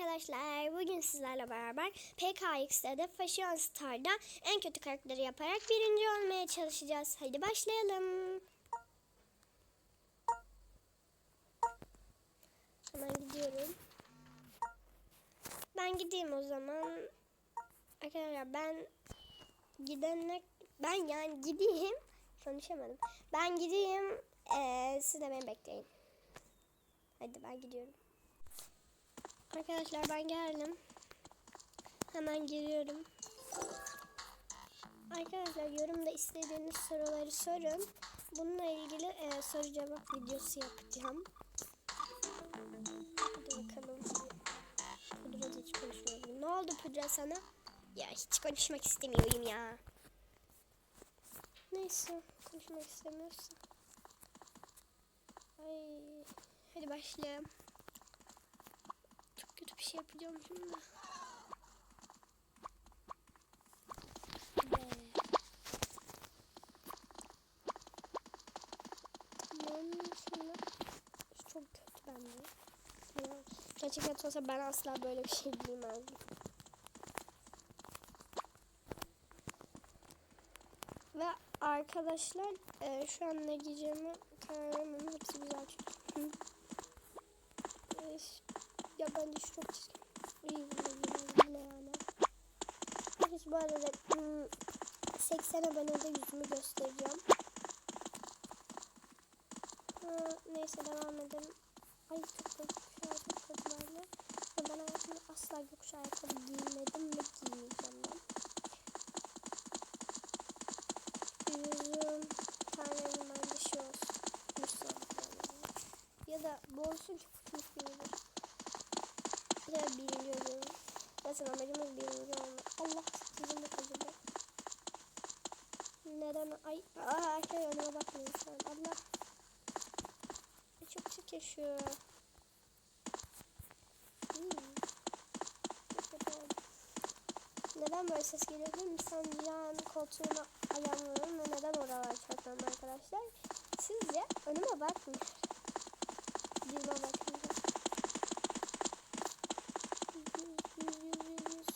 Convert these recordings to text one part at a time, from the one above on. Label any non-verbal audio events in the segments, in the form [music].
arkadaşlar. Bugün sizlerle beraber PKX'de Fashion Star'da en kötü karakteri yaparak birinci olmaya çalışacağız. Hadi başlayalım. Hemen gidiyorum. Ben gideyim o zaman. Arkadaşlar ben gidene ben yani gideyim. Konuşamadım. Ben gideyim. Ee, siz de beni bekleyin. Hadi ben gidiyorum. Arkadaşlar ben geldim. Hemen giriyorum. Arkadaşlar yorumda istediğiniz soruları sorun. Bununla ilgili e, soru cevap videosu yapacağım. Hadi bakalım. Pudra hiç konuşmuyorum. Ne oldu Pudra sana? Ya hiç konuşmak istemiyorum ya. Neyse konuşmak istemiyorsa. Ay, hadi başlayalım. Bir şey yapacağım şimdi. Şimdi. Çok kötü bende. Ya, Gerçekten olsa ben asla böyle bir şey bilmezdim. Ve arkadaşlar e, şu an ne giyeceğimi karar vermedim. Hepsi güzel çünkü. E, ya bence şu çok çirkin. Arkadaşlar bu arada hmm, 80 abonede yüzümü göstereceğim. Neyse devam edelim. Ay çok kötü. An çok kötü. Ve ben hayatımda asla gökkuşağı ayakkabı giymedim ve giymeyeceğim ben. Yüzüm tane bence şey olsun. Yüz. Ya da bu olsun ki fıtmış bir da birinci oluyorum. Zaten amacımız birinci olmak. Allah sizin de kazandı. Neden? Ay, aa, şey önüme bakmayın şu an. Allah. Çok. Hmm. Çok kötü oldu. Neden böyle ses geliyor değil mi? Sancağın koltuğuna ayağımlarım ve neden oralar çarpıyorum arkadaşlar? Sizce önüme bakmıyor. Dilime bakınca. Yüz, yüz, yüz, yüz, yüz.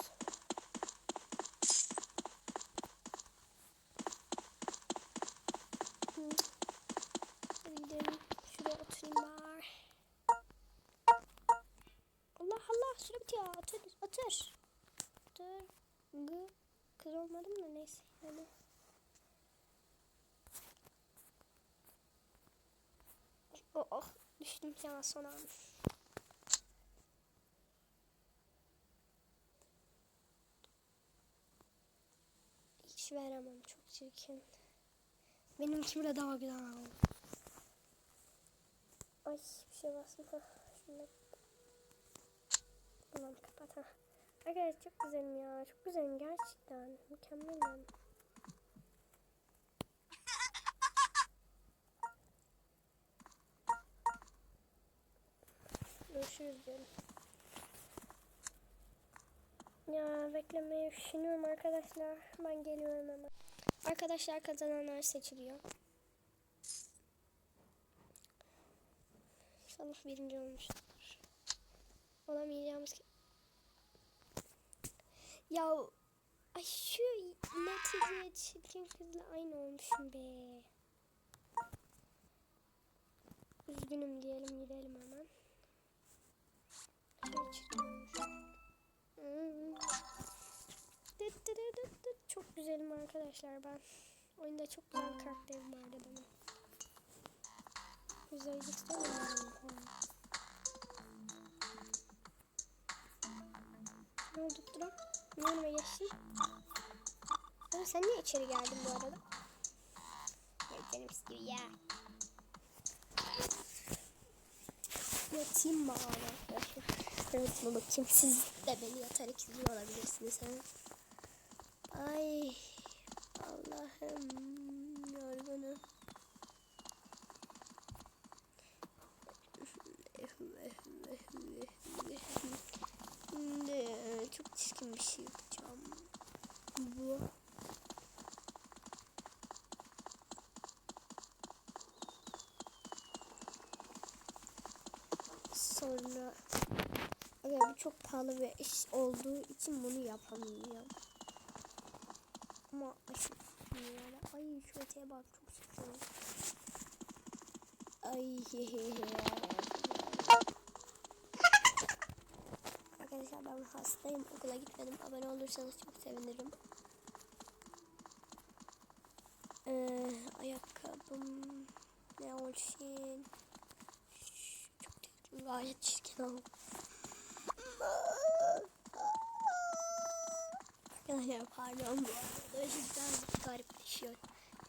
Hı. Hadi gidelim. Şuraya oturayım bari. Allah Allah süre bitiyor. Otur. Otur. Otur. Gı. Kız olmadım da neyse yani. Oh, oh düştüm sana son. Hiç veremem çok çirkin. Benimki bile daha güzel. Ay bir şey. Hah, Şunu Tamam kapat ha. Arkadaşlar çok güzelim ya. Çok güzelim gerçekten. Mükemmelim. Görüşürüz diyorum. Ya beklemeye düşünüyorum arkadaşlar. Ben geliyorum hemen. Arkadaşlar kazananlar seçiliyor. İnşallah birinci olmuştur. Olamayacağımız. Ya ay şu netice çirkin kızla aynı olmuşum be. Üzgünüm diyelim gidelim hemen. Çok güzelim arkadaşlar ben. Oyunda çok güzel karakterim vardı benim. Güzellik istemiyorum. Ne oldu Duran? Önüme geçtin? Oğlum sen niye içeri geldin bu arada? Ya canım istiyor ya. Yatayım mı ağla? Evet bakayım. Siz de beni yatarak izliyor olabilirsiniz. Ha? Ay Allah'ım yorgunum. Ne, çok çirkin bir şey yapacağım. Bu. Sonra Evet çok pahalı bir iş olduğu için bunu yapamıyorum. Ama aşırı yani. Ay şu öteye bak çok sıkıntı. Ay [laughs] Arkadaşlar ben hastayım. Okula gitmedim. Abone olursanız çok sevinirim. Ee, ayakkabım ne olsun? Çok gayet çirkin oldu. Arkadaşlar pardon bu arada. Cidden garipleşiyor.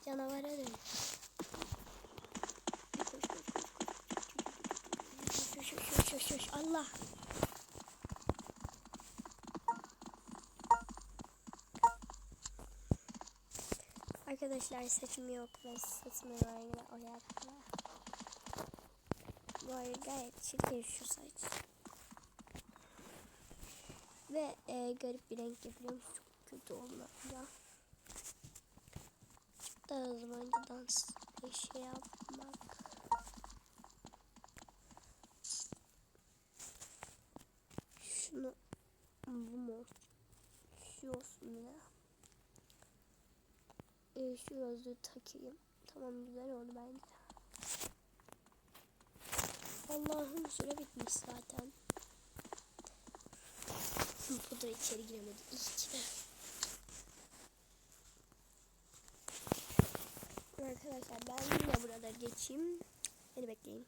Canavara dön. Koş koş koş koş. Koş koş koş koş koş. Allah. Arkadaşlar seçim yok ve seçme rengine ayakta. Bu arada gayet çirkin şu saç. Ve e, garip bir renk yapıyorum. Çok kötü olmadı ya. Çok da hızlı bir şey yapmak. Şunu bu mu? Şu olsun ya. E, şu gözlüğü takayım. Tamam güzel oldu bence. Allah'ım süre bitmiş zaten. Da içeri giremedi. İyi. Arkadaşlar ben yine burada geçeyim. Beni bekleyin.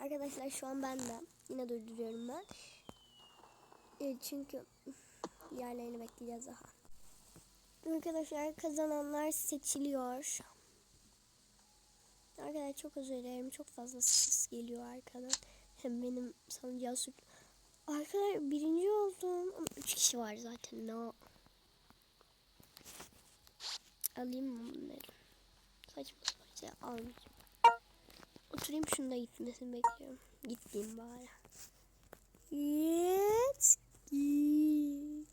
Arkadaşlar şu an ben de. Yine durduruyorum ben. E, çünkü yerlerini bekleyeceğiz daha. Arkadaşlar kazananlar seçiliyor. Arkadaşlar çok özür dilerim. Çok fazla ses geliyor arkadan. Hem [laughs] benim sanacağım süt. Arkadaşlar birinci oldum. Ama üç kişi var zaten. No. Alayım mı bunları? Saçma sapan şey almayacağım. Oturayım şunu da gitmesini bekliyorum. Gittiğim bari. Git. Git.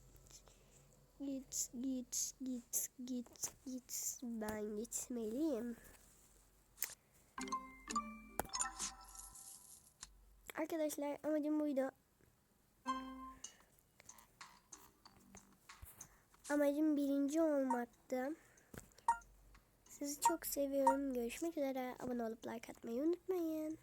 Git, git, git, git, git. Ben gitmeliyim. Arkadaşlar amacım buydu. Amacım birinci olmaktı. Sizi çok seviyorum. Görüşmek üzere. Abone olup like atmayı unutmayın.